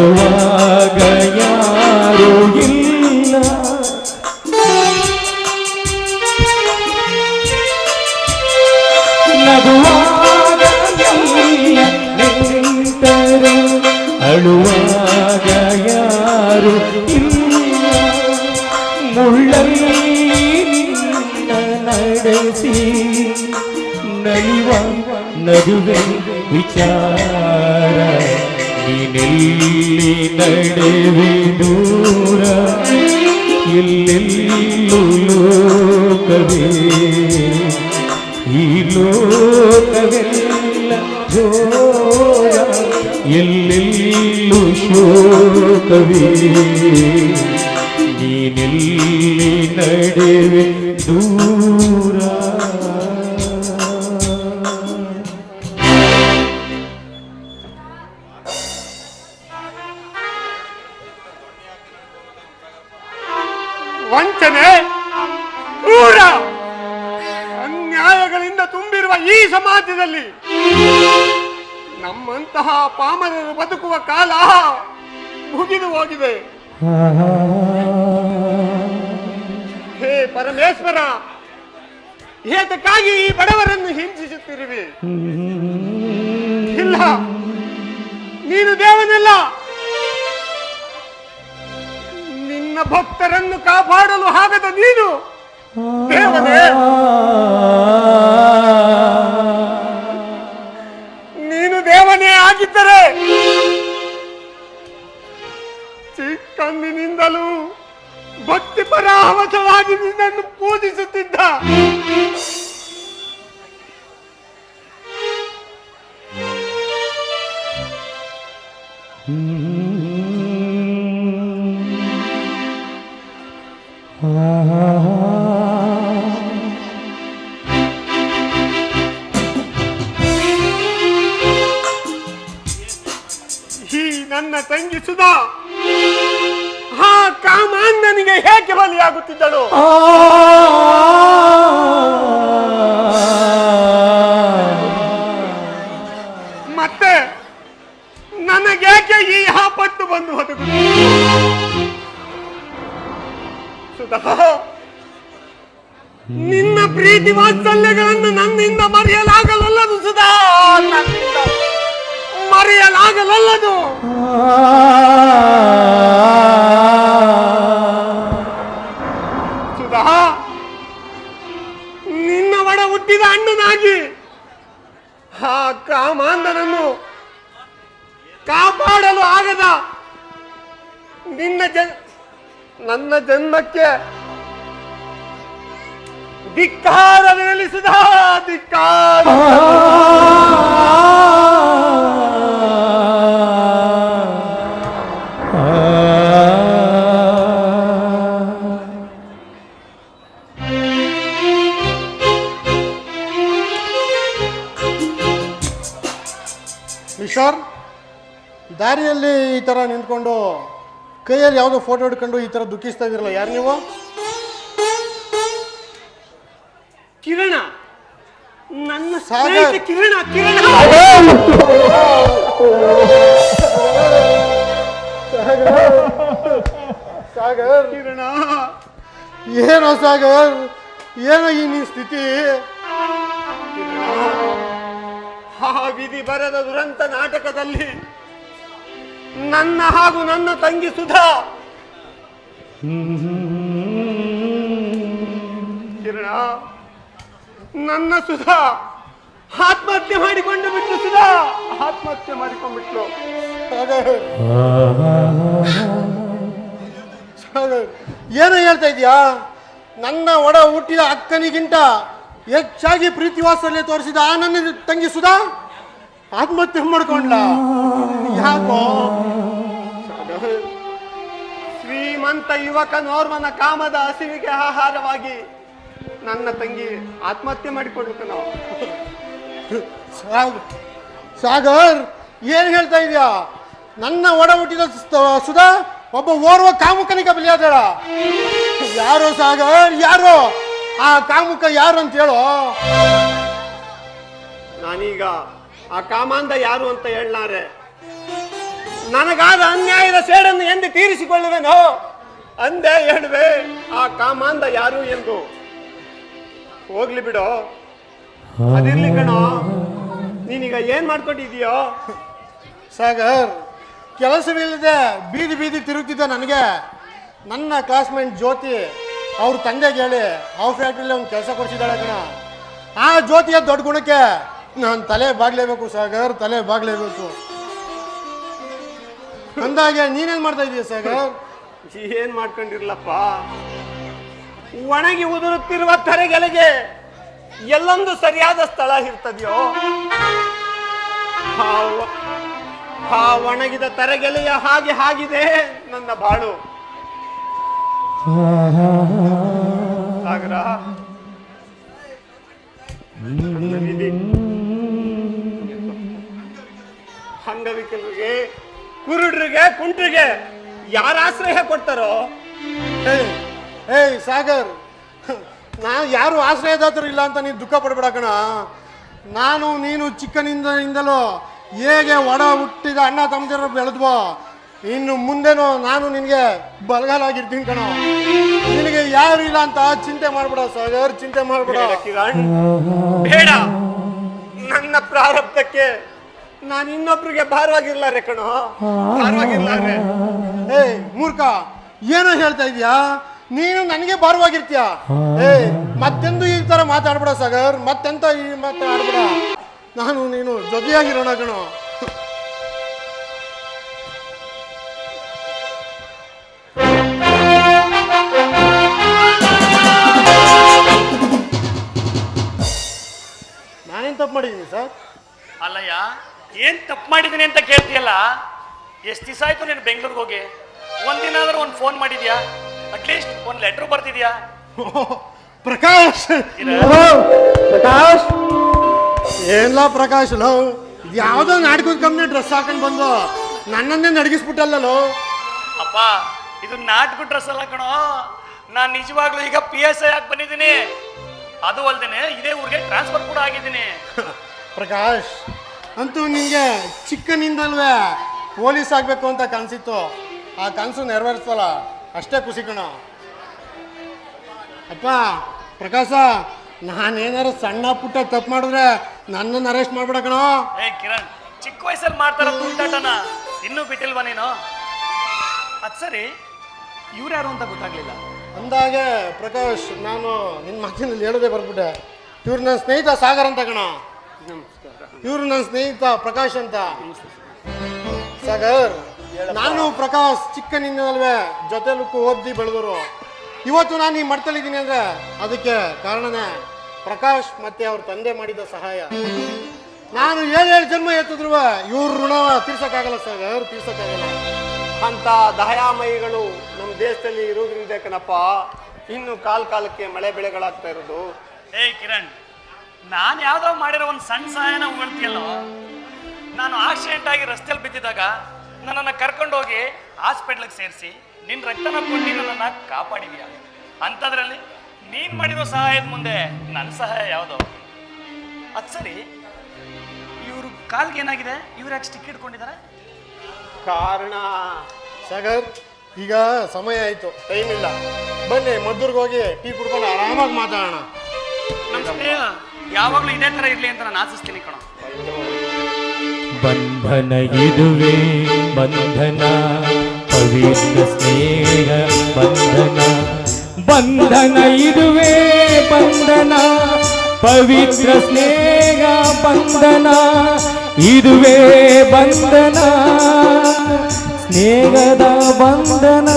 ಅಳುವಾಗ ಯಾರೂ ಇಲ್ಲ. ನಗುವಾಗ ಎಲ್ಲ ನಿಂತರು ಅಳುವಾಗ ಯಾರು ಇಲ್ಲ. ಮುಳ್ಳಲ್ಲಿ ನಡೆಸಿ ನಲಿವ ನಡುವೆ ವಿಚಾರ ನೀನೆಲ್ಲಿ ನಡೆವೆ ದೂರ ಎಲ್ಲೆಲ್ಲೂ ಲೋಕವೇ ಈ ಲೋಕವೆಲ್ಲ ಜೋರ ಎಲ್ಲೆಲ್ಲೂ ಶೋಕವೇ ನೀನೆಲ್ಲಿ ನಡೆವೆ ದೂರ ವಂಚನೆ ಕ್ರೂರ. ಅನ್ಯಾಯಗಳಿಂದ ತುಂಬಿರುವ ಈ ಸಮಾಜದಲ್ಲಿ ನಮ್ಮಂತಹ ಪಾಮರರು ಬದುಕುವ ಕಾಲ ಮುಗಿದು ಹೋಗಿದೆ. ಹೇ ಪರಮೇಶ್ವರ, ಏತಕ್ಕಾಗಿ ಈ ಬಡವರನ್ನು ಹಿಂಸಿಸುತ್ತಿರುವೆ? ಇಲ್ಲ, ನೀನು ದೇವನಲ್ಲ. ಭಕ್ತರನ್ನು ಕಾಪಾಡಲು ಆಗದ ನೀನು? ದೇವನೇ! ನೀನು ದೇವನೇ ಆಗಿದ್ದರೆ ಚಿಕ್ಕಂದಿನಿಂದಲೂ ಭಕ್ತಿ ಪರಾವಸವಾಗಿ ನಿನ್ನನ್ನು ಪೂಜಿಸುತ್ತಿದ್ದ ಈ ಸುಧಾ ಆ ಕಾಮಾಂಧನಿಗೆ ಹೇಗೆ ಬಲಿಯಾಗುತ್ತಿದ್ದಳು ಮತ್ತೆ ನನಗೇಕೆ ಈ ಆಪತ್ತು ಬಂದು ಹೊದಗು ನಿನ್ನ ಪ್ರೀತಿ ವಾತ್ಸಲ್ಯಗಳನ್ನು ನನ್ನಿಂದ ಮರೆಯಲಾಗಲಲ್ಲದು ಸುಧಾ ಮರೆಯಲಾಗಲಲ್ಲದು ಸುಧಾ, ನಿನ್ನ ಒಡ ಹುಟ್ಟಿದ ಅಣ್ಣನಾಗಿ ಆ ಕಾಮಾಂಧನನ್ನು ಕಾಪಾಡಲು ಆಗದ ನಿನ್ನ ಜನ್ ನನ್ನ ಜನ್ಮಕ್ಕೆ ಧಿಕ್ಕಾರವಿರಲಿ ಸುಧಾ. ಕಿಶೋರ್ ದಾರಿಯಲ್ಲಿ ಈ ಥರ ನಿಂತ್ಕೊಂಡು ಕೈಯಲ್ಲಿ ಯಾವುದೋ ಫೋಟೋ ಹಿಡ್ಕೊಂಡು ಈ ಥರ ದುಃಖಿಸ್ತಾ ಇದಿರಲ್ಲ ಯಾರು ನೀವು? ಕಿರಣ ನನ್ನ ಸಾಗರ್. ಸ್ನೇಹಿತ ಕಿರಣ ಕಿರಣ. ಸಾಗರ್ ಕಿರಣ. ಏನೋ ಸಾಗರ್? ಏನೋ ಈ ನಿನ್ನ ಸ್ಥಿತಿ? ಆ ವಿಧಿ ಬರದ ದುರಂತ ನಾಟಕದಲ್ಲಿ ನನ್ನ ಹಾಗೂ ನನ್ನ ತಂಗಿ ಸುಧಾ. ಕಿರಣ, ನನ್ನ ಸುಧಾ. ಆತ್ಮಹತ್ಯೆ ಮಾಡಿಕೊಂಡು ಬಿಟ್ಟು ಸುಧಾ. ಆತ್ಮಹತ್ಯೆ ಮಾಡಿಕೊಂಡ್ಬಿಟ್ಲು. ಏನೋ ಹೇಳ್ತಾ ಇದೀಯಾ? ನನ್ನ ಒಡ ಹುಟ್ಟಿದ ಅಕ್ಕನಿಗಿಂತ ಹೆಚ್ಚಾಗಿ ಪ್ರೀತಿ ವಾತ್ಸಲ್ಯ ತೋರಿಸಿದ ಆ ನನ್ನ ತಂಗಿ ಸುಧಾ, ಆತ್ಮಹತ್ಯೆ ಮಾಡ್ಕೊಂಡ್ಲ. ಯಾಕೋ? ಶ್ರೀಮಂತ ಯುವಕ ನೋರ್ಮನ ಕಾಮದ ಹಸಿವಿಗೆ ಆಹಾರವಾಗಿ ನನ್ನ ತಂಗಿ ಆತ್ಮಹತ್ಯೆ ಮಾಡಿಕೊಡ್ಬೇಕು ನಾವು. ಸಾಗ್- ಸಾಗರ್, ಏನ್ ಹೇಳ್ತಾ ಇದೀಯಾ? ನನ್ನ ಒಡ ಹುಟ್ಟಿದ ಸುಧಾ ಒಬ್ಬ ಓರ್ವ ಕಾಮುಕನಿಗೆ ಬಲಿಯಾದಳ. ಯಾರು ಸಾಗರ್, ಯಾರು? ಆ ಕಾಮುಕ ಯಾರು ಅಂತ ಹೇಳೋ? ನಾನೀಗ ಆ ಕಾಮಾಂಧ ಯಾರು ಅಂತ ಹೇಳಲಾರೆ. ನನಗಾದ ಅನ್ಯಾಯದ ಸೇಡನ್ನು ಎಂದು ತೀರಿಸಿಕೊಳ್ಳುವೆನೋ? ಅಂದೇ ಹೇಳುವೆ ಆ ಕಾಮಾಂಧ ಯಾರು ಎಂದು. ಹೋಗ್ಲಿ ಬಿಡೋ. ಅದಿರ್ಲಿ ಕಣೋ. ನೀನೀಗ ಏನ್ ಮಾಡ್ಕೊಂಡಿದೀಯೋ ಸಾಗರ್ ಕೆಲಸವಿಲ್ಲದೆ ಬೀದಿ ಬೀದಿ ತಿರುಗ್ತಿದ್ದ ನನಗೆ. ನನ್ನ ಕ್ಲಾಸ್ಮೇಟ್ ಜ್ಯೋತಿ ಅವ್ರ ತಂದೆಗೆ ಹೇಳಿ ಅವ್ರ ಫ್ಯಾಕ್ಟ್ರಿಲಿ ಒಂದು ಕೆಲಸ ಕೊಡ್ಸಿದ್ದಾಳೆ ಕಣ. ಆ ಜ್ಯೋತಿಯ ದೊಡ್ಡ ಗುಣಕ್ಕೆ ನಾನು ತಲೆ ಬಾಗ್ಲೇಬೇಕು ಸಾಗರ್, ತಲೆ ಬಾಗ್ಲೇಬೇಕು. ಅಂದಾಗೆ ನೀನೇನ್ ಮಾಡ್ತಾ ಇದೀಯ ಸಾಗರ್? ಏನ್ ಮಾಡ್ಕೊಂಡಿರ್ಲಪ್ಪ? ಒಣಗಿ ಉದುರುತ್ತಿರುವ ತರೆಗೆಲೆಗೆ ಎಲ್ಲೊಂದು ಸರಿಯಾದ ಸ್ಥಳ ಇರ್ತದೆಯೋ? ಆ ಒಣಗಿದ ತರೆಗೆಲೆಯ ಹಾಗೆ ಹಾಗಿದೆ ನನ್ನ ಬಾಳು. ಸಾಗರ. ಅಂಗವಿಕಲರಿಗೆ ಕುರುಡ್ರಿಗೆ, ಕುಂಟ್ರಿಗೆ ಯಾರ ಆಶ್ರಯ ಕೊಡ್ತಾರೋ? ಏಯ್ ಸಾಗರ್, ನಾ ಯಾರು ಆಶ್ರಯದಾತರು ಇಲ್ಲ ಅಂತ ನೀನು ದುಃಖ ಪಡ್ಬೇಡ ಕಣ. ನಾನು, ನೀನು ಚಿಕ್ಕನಿಂದ ಚಿಕ್ಕನಿಂದಲೂ ಹೇಗೆ ಒಡ ಹುಟ್ಟಿದ ಅಣ್ಣ ತಮ್ಮದಿರ ಬೆಳೆದ್ವೋ? ಇನ್ನು ಮುಂದೆನೋ ನಾನು ನಿನಗೆ ಬಲಗಾಲಾಗಿರ್ತೀನಿ ಕಣ. ನಿನಗೆ ಯಾರು ಇಲ್ಲ ಅಂತ ಚಿಂತೆ ಮಾಡ್ಬಿಡ ಸಾಗರ್ ಚಿಂತೆ ಮಾಡ್ಬಿಡ. ಬೇಡ ಕಿರಣ್. ಬೇಡ. ನನ್ನ ಪ್ರಾರಬ್ಧಕ್ಕೆ ನಾನು ಇನ್ನೊಬ್ರಿಗೆ ಭಾರವಾಗಿರ್ಲಾರೆ ಕಣೋ. ಭಾರವಾಗಿರ್ಲಾರೆ. ಏ ಮೂರ್ಖ ಏನೋ ಹೇಳ್ತಾ ಇದೀಯಾ ನೀನು ನನಗೆ ಭಾರವಾಗಿರ್ತೀಯ? ಏ ಮತ್ತೆಂದು ಈ ತರ ಮಾತಾಡ್ಬೇಡ ಸಾಗರ್. ಮತ್ತೆಂತ ಈ ಮಾತಾಡ್ಬಿಡ. ನಾನು ನೀನು ಜೊತೆಯಾಗಿರೋಣ ಕಣೋ. ತಪ್ಪು ಮಾಡಿದ್ದೀನಿ ಸರ್. ಅಲ್ಲಯ್ಯ ಏನ್ ತಪ್ಪು ಮಾಡಿದ್ದೀನಿ ಅಂತ ಕೇಳ್ತೀಯಲ್ಲ? ಎಷ್ಟು ದಿವಸ ಆಯ್ತು ನೀನು ಬೆಂಗಳೂರಿಗೆ ಹೋಗಿ? ಒಂದಿನ ಆದ್ರೂ ಒಂದು ಫೋನ್ ಮಾಡಿದ್ಯಾ? ಅಟ್ಲೀಸ್ಟ್ ಒಂದು ಲೆಟ್ರ್ ಬರ್ತಿದ್ಯಾ ಪ್ರಕಾಶ್ ಪ್ರಕಾಶ್. ಏನ್ಲ ಪ್ರಕಾಶ್ ಲೋ ಯಾವ್ದೋ ನಾಟಕದ ಕಂಪ್ನಿ ಡ್ರೆಸ್ ಹಾಕೊಂಡ್ ಬಂದು ನನ್ನನ್ನೇ ಲೋ. ಅಪ್ಪ ಇದು ನಾಟಕ ಡ್ರೆಸ್ ಅಲ್ಲ ಕಣೋ. ನಾನು ನಿಜವಾಗ್ಲೂ ಈಗ ಪಿ ಎಸ್ ಐ ಆಗಿ ಬಂದಿದ್ದೀನಿ. ಅದು ಅಲ್ದೇನೆ ಇದೇ ಊರಿಗೆ ಟ್ರಾನ್ಸ್ಫರ್ ಕೂಡ ಆಗಿದ್ದೀನಿ. ಪ್ರಕಾಶ್ ಅಂತೂ ನಿಂಗೆ ಚಿಕ್ಕನಿಂದಲ್ವೇ ಪೊಲೀಸ್ ಆಗ್ಬೇಕು ಅಂತ ಕನಸಿತ್ತು. ಆ ಕನಸು ನೆರವೇರಿಸಲ್ಲ ಅಷ್ಟೇ ಖುಷಿ ಕಣ. ಅಪ್ಪ ಪ್ರಕಾಶ ನಾನೇನಾರು ಸಣ್ಣ ಪುಟ್ಟ ತಪ್ಪು ಮಾಡಿದ್ರೆ ನನ್ನನ್ನು ಅರೆಸ್ಟ್ ಮಾಡ್ಬಿಡಕಣ ಏ ಕಿರಣ್ ಚಿಕ್ಕ ವಯಸ್ಸಲ್ಲಿ ಮಾಡ್ತಾರ ತುಂಟಾಟನ ಇನ್ನೂ ಬಿಟ್ಟಿಲ್ವಾ ನೀನು? ಅದು ಸರಿ ಇವ್ರು ಯಾರು ಅಂತ ಗೊತ್ತಾಗ್ಲಿಲ್ಲ. ಅಂದಾಗೆ ಪ್ರಕಾಶ್, ನಾನು ನಿನ್ನ ಮಾತಿನಲ್ಲಿ ಹೇಳದೆ ಬರ್ಬಿಟ್ಟೆ ಇವ್ರು ನನ್ನ ಸ್ನೇಹಿತ ಸಾಗರ್ ಅಂತ ಕಣ. ಇವ್ರು ನನ್ನ ಸ್ನೇಹಿತ ಪ್ರಕಾಶ್ ಅಂತ. ಸಾಗರ್, ನಾನು ಪ್ರಕಾಶ್ ಚಿಕ್ಕನಿಂದಲ್ವೇ ಜೊತೆಲುಕ್ಕು ಓದಿ ಬೆಳೆದರು. ಇವತ್ತು ನಾನು ಈ ಮಡ್ತಲಿದ್ದೀನಿ ಅಂದ್ರೆ ಅದಕ್ಕೆ ಕಾರಣನೇ ಪ್ರಕಾಶ್ ಮತ್ತೆ ಅವ್ರ ತಂದೆ ಮಾಡಿದ ಸಹಾಯ. ನಾನು ಏಳೇಳು ಏಳು ಜನ್ಮ ಎತ್ತಿದ್ರು ಇವ್ರ ಋಣ ತೀರ್ಸಕ್ಕಾಗಲ್ಲ ಸಾಗರ್, ತೀರ್ಸಕ್ಕಾಗಲ್ಲ. ಅಂತ ದಯಾಮಯಿಗಳು ದೇಶದಲ್ಲಿ ಇರೋದ್ರಿಂದ ಕಣಪ್ಪ ಇನ್ನು ಕಾಲ ಕಾಲಕ್ಕೆ ಮಳೆ ಬೆಳೆಗಳಾಗ್ತಾ ಇರೋದು ಏ ಕಿರಣ್ ನಾನು ಯಾವ್ದೋ ಮಾಡಿರೋ ಒಂದು ಸಣ್ಣ ಸಹಾಯನ ಉಳ್ತಿಯಲ್ಲೋ ನಾನು ಆಕ್ಸಿಡೆಂಟ್ ಆಗಿ ರಸ್ತೆಯಲ್ಲಿ ಬಿದ್ದಿದ್ದಾಗ ನನ್ನನ್ನು ಕರ್ಕೊಂಡೋಗಿ ಹಾಸ್ಪಿಟ್ಲಿಗೆ ಸೇರಿಸಿ ನಿನ್ನ ರಕ್ತನ ಕೊಟ್ಟು ನನ್ನನ್ನು ಕಾಪಾಡಿದ್ಯಾ? ಅಂಥದ್ರಲ್ಲಿ ನೀನು ಮಾಡಿರೋ ಸಹಾಯದ ಮುಂದೆ ನನ್ನ ಸಹಾಯ ಯಾವುದು? ಅದು ಸರಿ ಇವರು ಕಾಲ್ಗೆ ಏನಾಗಿದೆ? ಇವ್ರು ಯಾಕೆ ಸ್ಟಿಕ್ ಇಟ್ಕೊಂಡಿದ್ದಾರೆ ಕಾರಣ ಸಾಗರ್ ಈಗ ಸಮಯ ಆಯ್ತು ಟೈಮ್ ಇಲ್ಲ. ಬನ್ನಿ ಮದ್ದೂರ್ಗೆ ಹೋಗಿ ಟೀ ಕುಡ್ಕೊಂಡು ಆರಾಮಾಗಿ ಮಾತಾಡೋಣ. ಯಾವಾಗ್ಲೂ ಸ್ನೇಹ ಯಾವಾಗಲೂ ಇದೇ ತರ ಇರಲಿ ಅಂತ ನಾನು ಆಶಿಸ್ತೀನಿ ಕಣ. ಬಂಧನ ಇದುವೆ ಬಂಧನ ಪವಿತ್ರ ಸ್ನೇಹ ಬಂಧನ. ಬಂಧನ ಇದುವೆ ಬಂಧನ ಪವಿತ್ರ ಸ್ನೇಹ ಬಂಧನ ಇದುವೇ ಬಂಧನ. ಮೇಘದ ಬಂಧನ